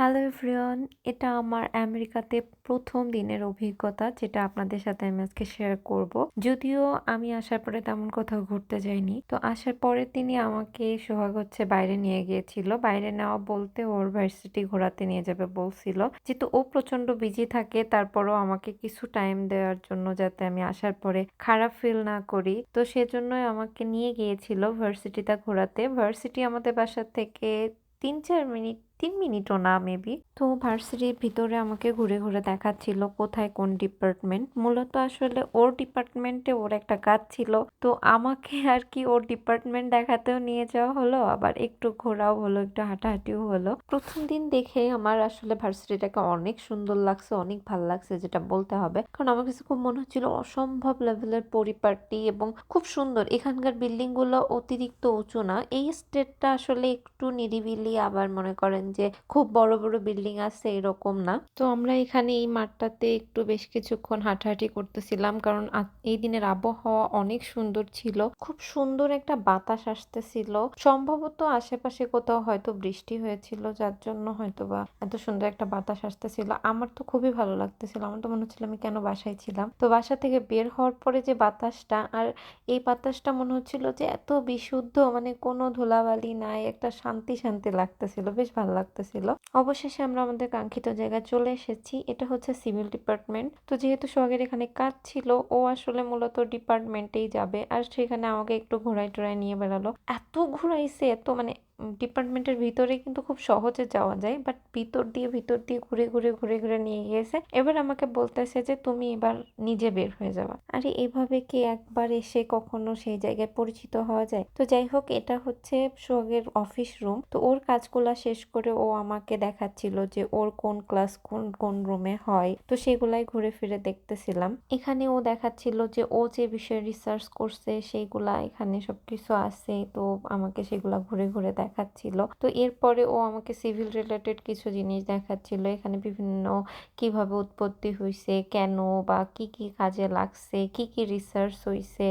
Hello everyone এটা আমার আমেরিকাতে প্রথম দিনের অভিজ্ঞতা, যেটা আপনাদের সাথে আমি আজকে শেয়ার করব। যদিও আমি আসার পরে তেমন কোথাও ঘুরতে যাইনি, তো আসার পরে তিনি আমাকে সোহাগ হচ্ছে বাইরে নিয়ে গিয়েছিল। বাইরে নেওয়া বলতে ওর ভার্সিটি ঘোরাতে নিয়ে যাবে বলছিল। যেহেতু ও প্রচণ্ড বিজি থাকে, তারপরও আমাকে কিছু টাইম দেওয়ার জন্য যাতে আমি আসার পরে খারাপ ফিল না করি, তো সেজন্যই আমাকে নিয়ে গিয়েছিল ভার্সিটিটা ঘোরাতে। ভার্সিটি আমাদের বাসা থেকে তিন চার মিনিট তিন মিনিটও না মেবি তো ভার্সিটির ভিতরে আমাকে ঘুরে ঘুরে দেখাচ্ছিল কোথায় কোন ডিপার্টমেন্ট মূলত আসলে ওর ডিপার্টমেন্টে ওর একটা কাজ ছিল। তো আমাকে আর কি ওর ডিপার্টমেন্ট দেখাতেও নিয়ে যাওয়া হলো, আবার একটু ঘোরাও হলো, একটু হাঁটাহাঁটিও হলো। প্রথম দিন দেখে আমার আসলে ভার্সিটিটাকে অনেক সুন্দর লাগছে, অনেক ভালো লাগছে যেটা বলতে হবে। কারণ আমার কাছে খুব মনে হচ্ছিল অসম্ভব লেভেলের পরিপাটি এবং খুব সুন্দর। এখানকার বিল্ডিংগুলো অতিরিক্ত উঁচু না। এই স্টেটটা আসলে একটু নিরিবিলি আবার মনে করেন যে খুব বড় বড় বিল্ডিং আছে এরকম না। তো আমরা এখানে এই মাঠটাতে একটু বেশ কিছুক্ষণ হাঁটাহাঁটি করতেছিলাম কারণ এই দিনের আবহাওয়া অনেক সুন্দর ছিল। খুব সুন্দর একটা বাতাস আসতেছিল। সম্ভবত আশেপাশে কোথাও হয়তো বৃষ্টি হয়েছিল, যার জন্য হয়তো বা এত সুন্দর একটা বাতাস আসতেছিল। আমার তো খুবই ভালো লাগতেছিল। আমার তো মনে হচ্ছিল আমি কেন বাসায় ছিলাম। তো বাসা থেকে বের হওয়ার পরে যে বাতাসটা, আর এই বাতাসটা মনে হচ্ছিল যে এত বিশুদ্ধ মানে কোনো ধুলাবালি নাই, একটা শান্তি শান্তি লাগতেছিল। বেশ ভালো লাগতেছিল। অবশেষে আমরা আমাদের কাঙ্ক্ষিত জায়গায় চলে এসেছি। এটা হচ্ছে সিভিল ডিপার্টমেন্ট। তো যেহেতু সোহাগের এখানে কাজ ছিল, ও আসলে মূলত ডিপার্টমেন্টেই যাবে। আর সেখানে আমাকে একটু ঘোরাই টোরাই নিয়ে বেড়ালো। এত ঘুরাইছে, এত মানে ডিপার্টমেন্টের ভিতরে কিন্তু খুব সহজে যাওয়া যায় বাট ভিতর দিয়ে ভিতর দিয়ে ঘুরে ঘুরে ঘুরে ঘুরে নিয়ে গিয়েছে। এবার আমাকে বলতেছে যে, তুমি এবার নিজে বের হয়ে যাবা। আরে, এভাবে কি একবার এসে কখনো সেই জায়গায় পরিচিত হওয়া যায়? তো যাই হোক, এটা হচ্ছে সোহাগের অফিস রুম তো ওর কাজগুলা শেষ করে ও আমাকে দেখাচ্ছিল যে, ওর কোন ক্লাস কোন কোন রুমে হয়। তো সেগুলাই ঘুরে ফিরে দেখতেছিলাম। এখানে ও দেখাচ্ছিল যে, ও যে বিষয়ে রিসার্চ করছে, সেইগুলা এখানে সবকিছু আছে। তো আমাকে সেগুলা ঘুরে ঘুরে দেখ দেখাচ্ছিল। তো এরপরে ও আমাকে সিভিল রিলেটেড কিছু জিনিস দেখাচ্ছিল। এখানে বিভিন্ন কীভাবে উৎপত্তি হয়েছে কেন বা কি কি কাজে লাগছে, কি কি রিসার্চ হয়েছে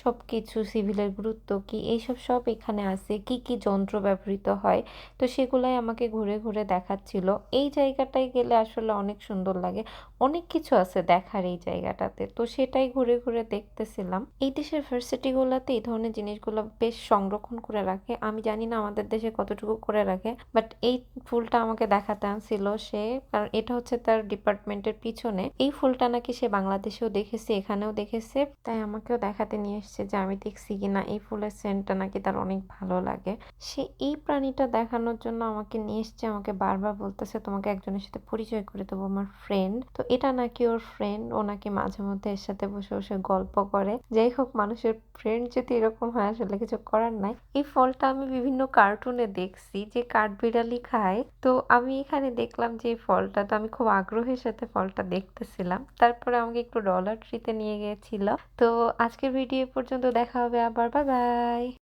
সব কিছু সিভিলের গুরুত্ব কি, এইসব সব এখানে আছে, কি কি যন্ত্র ব্যবহৃত হয়, তো সেগুলাই আমাকে ঘুরে ঘুরে দেখাচ্ছিল। এই জায়গাটায় গেলে আসলে অনেক সুন্দর লাগে। অনেক কিছু আছে দেখার এই জায়গাটাতে, তো সেটাই ঘুরে ঘুরে দেখতেছিলাম। এই দেশের ভার্সিটিগুলোতে এই ধরনের জিনিসগুলো বেশ সংরক্ষণ করে রাখে। আমি জানি না আমাদের দেশে কতটুকু করে রাখে। বাট এই ফুলটা আমাকে দেখাতে আনছিল সে, কারণ এটা হচ্ছে তার ডিপার্টমেন্টের পিছনে। এই ফুলটা নাকি সে বাংলাদেশেও দেখেছে, এখানেও দেখেছে। তাই আমাকেও দেখাতে নিয়ে এসছে যে আমি দেখছি কিনা এই ফুলের সেন্টটা নাকি তার অনেক ভালো লাগে। সে এই প্রাণীটা দেখানোর জন্য আমাকে নিয়ে এসছে, আমাকে বারবার বলতেছে, তোমাকে একজনের সাথে পরিচয় করে দেবো, আমার ফ্রেন্ড তো এটা নাকি ওর ফ্রেন্ড ও নাকি মাঝে মধ্যে এর সাথে বসে বসে গল্প করে। যাই হোক, মানুষের ফ্রেন্ড যদি এরকম হয়, আসলে কিছু করার নাই। এই ফলটা আমি বিভিন্ন কার্টুনে দেখছি যে কাঠবিড়ালি খায়। তো আমি এখানে দেখলাম যে ফলটা, তো আমি খুব আগ্রহের সাথে ফলটা দেখতেছিলাম। তারপরে আমাকে একটু ডলার ট্রিতে নিয়ে গিয়েছিল। তো আজকের ভিডিও পর্যন্ত দেখা হবে আবার। Bye bye